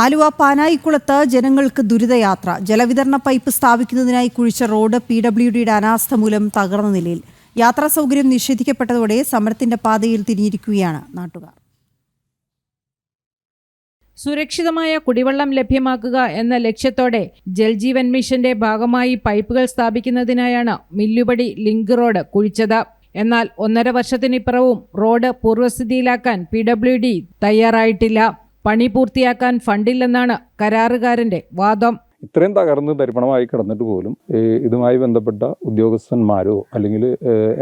ആലുവ പാനായിക്കുളത്ത് ജനങ്ങൾക്ക് ദുരിതയാത്ര. ജലവിതരണ പൈപ്പ് സ്ഥാപിക്കുന്നതിനായി കുഴിച്ച റോഡ് പി ഡബ്ല്യു ഡിയുടെ അനാസ്ഥ മൂലം തകർന്ന നിലയിൽ. യാത്രാ സൗകര്യം നിഷേധിക്കപ്പെട്ടതോടെ സമരത്തിന്റെ പാതയിൽ തിരിഞ്ഞിരിക്കുകയാണ് നാട്ടുകാർ. സുരക്ഷിതമായ കുടിവെള്ളം ലഭ്യമാക്കുക എന്ന ലക്ഷ്യത്തോടെ ജൽജീവൻ മിഷന്റെ ഭാഗമായി പൈപ്പുകൾ സ്ഥാപിക്കുന്നതിനായാണ് മില്ലുപടി ലിങ്ക് റോഡ് കുഴിച്ചത്. എന്നാൽ ഒന്നര വർഷത്തിനിപ്പുറവും റോഡ് പൂർവസ്ഥിതിയിലാക്കാൻ പി ഡബ്ല്യു ഡി തയ്യാറായിട്ടില്ല. പണി പൂർത്തിയാക്കാൻ ഫണ്ടില്ലെന്നാണ് കരാറുകാരന്റെ വാദം. ഇത്രയും തകർന്ന് തരിപ്പണമായി കിടന്നിട്ട് പോലും ഇതുമായി ബന്ധപ്പെട്ട ഉദ്യോഗസ്ഥന്മാരോ അല്ലെങ്കിൽ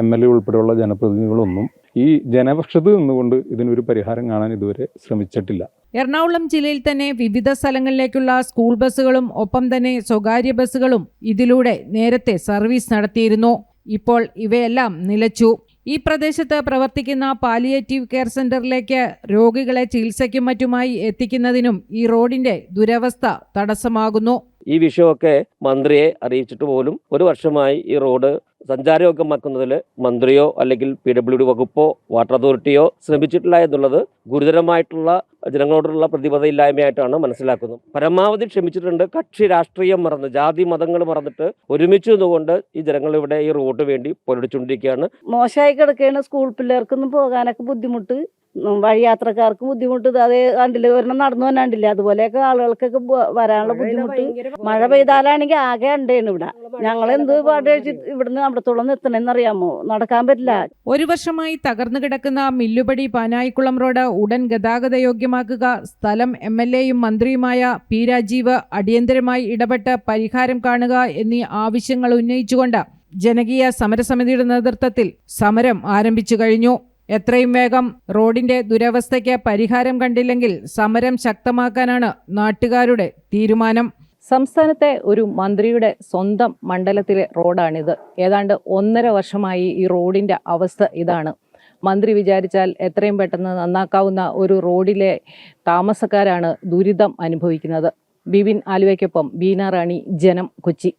എം എൽ എ ഉൾപ്പെടെയുള്ള ജനപ്രതിനിധികളൊന്നും ഈ ജനപക്ഷത്ത് നിന്നുകൊണ്ട് ഇതിനൊരു പരിഹാരം കാണാൻ ഇതുവരെ ശ്രമിച്ചിട്ടില്ല. എറണാകുളം ജില്ലയിൽ തന്നെ വിവിധ സ്ഥലങ്ങളിലേക്കുള്ള സ്കൂൾ ബസ്സുകളും ഒപ്പം തന്നെ സ്വകാര്യ ബസ്സുകളും ഇതിലൂടെ നേരത്തെ സർവീസ് നടത്തിയിരുന്നു. ഇപ്പോൾ ഇവയെല്ലാം നിലച്ചു. ഈ പ്രദേശത്ത് പ്രവർത്തിക്കുന്ന പാലിയേറ്റീവ് കെയർ സെന്ററിലേക്ക് രോഗികളെ ചികിത്സയ്ക്കും മറ്റുമായി എത്തിക്കുന്നതിനും ഈ റോഡിന്റെ ദുരവസ്ഥ തടസ്സമാകുന്നു. ഈ വിഷയമൊക്കെ മന്ത്രിയെ അറിയിച്ചിട്ട് പോലും ഒരു വർഷമായി ഈ റോഡ് സഞ്ചാരയോഗ്യമാക്കുന്നതിൽ മന്ത്രിയോ അല്ലെങ്കിൽ പി ഡബ്ല്യു ഡി വകുപ്പോ വാട്ടർ അതോറിറ്റിയോ ശ്രമിച്ചിട്ടില്ല എന്നുള്ളത് ഗുരുതരമായിട്ടുള്ള ജനങ്ങളോടുള്ള പ്രതിബദ്ധയില്ലായ്മയായിട്ടാണ് മനസ്സിലാക്കുന്നത്. പരമാവധി ക്ഷമിച്ചിട്ടുണ്ട്. കക്ഷി രാഷ്ട്രീയം മറന്ന് ജാതി മതങ്ങൾ മറന്നിട്ട് ഒരുമിച്ച് നിന്നുകൊണ്ട് ഈ ജനങ്ങൾ ഇവിടെ ഈ റോഡ് വേണ്ടി പൊരടിച്ചുകൊണ്ടിരിക്കുകയാണ്. മോശമായി കിടക്കുകയാണ് സ്കൂൾ പിള്ളേർക്കൊന്നും പോകാനൊക്കെ ബുദ്ധിമുട്ട്. വഴിയാത്രക്കാർക്ക് ബുദ്ധിമുട്ട് അത് അതേ കണ്ടില്ല ഒരെണ്ണം നടന്നു തന്നെ കണ്ടില്ല അതുപോലെയൊക്കെ ആളുകൾക്കൊക്കെ വരാനുള്ള ബുദ്ധിമുട്ട്. മഴ പെയ്താലാണെങ്കിൽ ആകെ ഉണ്ടേണ് ഇവിടെ. ഞങ്ങൾ എന്ത് പാട് കഴിച്ച് ഇവിടുന്ന് അവിടത്തോളം എത്തണമെന്ന് അറിയാമോ നടക്കാൻ പറ്റില്ല. ഒരു വർഷമായി തകർന്നു കിടക്കുന്ന മില്ലുപടി പാനായിക്കുളം റോഡ് ഉടൻ ഗതാഗത യോഗ്യമാക്കുക സ്ഥലം എം എൽ എയും മന്ത്രിയുമായ പി രാജീവ് അടിയന്തരമായി ഇടപെട്ട് പരിഹാരം കാണുക എന്നീ ആവശ്യങ്ങൾ ഉന്നയിച്ചുകൊണ്ട് ജനകീയ സമരസമിതിയുടെ നേതൃത്വത്തിൽ സമരം ആരംഭിച്ചു കഴിഞ്ഞു. എത്രയും വേഗം റോഡിന്റെ ദുരവസ്ഥയ്ക്ക് പരിഹാരം കണ്ടില്ലെങ്കിൽ സമരം ശക്തമാക്കാനാണ് നാട്ടുകാരുടെ തീരുമാനം. സംസ്ഥാനത്തെ ഒരു മന്ത്രിയുടെ സ്വന്തം മണ്ഡലത്തിലെ റോഡാണിത്. ഏതാണ്ട് ഒന്നര വർഷമായി ഈ റോഡിന്റെ അവസ്ഥ ഇതാണ്. മന്ത്രി വിചാരിച്ചാൽ എത്രയും പെട്ടെന്ന് നന്നാക്കാവുന്ന ഒരു റോഡിലെ താമസക്കാരാണ് ദുരിതം അനുഭവിക്കുന്നത്. ബിബിൻ ആലുവയ്ക്കൊപ്പം ബീന റാണി ജനം കൊച്ചി.